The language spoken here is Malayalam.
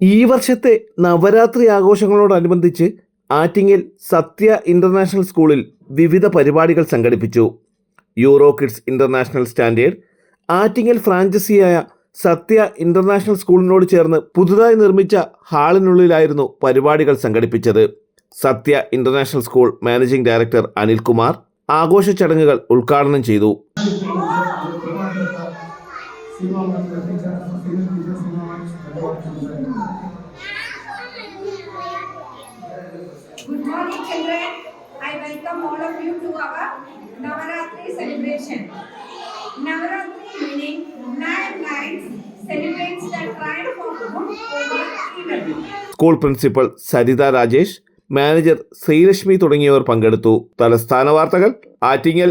ഈ വർഷത്തെ നവരാത്രി ആഘോഷങ്ങളോടനുബന്ധിച്ച് ആറ്റിങ്ങൽ സത്യ ഇന്റർനാഷണൽ സ്കൂളിൽ വിവിധ പരിപാടികൾ സംഘടിപ്പിച്ചു. Euro Kids International Standard Attingal ഫ്രാഞ്ചൈസിയായ Sathya International സ്കൂളിനോട് ചേർന്ന് പുതുതായി നിർമ്മിച്ച ഹാളിനുള്ളിലായിരുന്നു പരിപാടികൾ സംഘടിപ്പിച്ചത്. Sathya International School managing director Anilkumar ആഘോഷ ചടങ്ങുകൾ ഉദ്ഘാടനം ചെയ്തു. Good morning, children. I welcome all of you to our Navaratri celebration. Navaratri meaning nine nights celebrates the triumph of good over evil. School principal Saritha Rajesh manager Sreelakshmi തുടങ്ങിയവർ പങ്കെടുത്തു തലസ്ഥാന വാർത്തകൾ ആറ്റിങ്ങൽ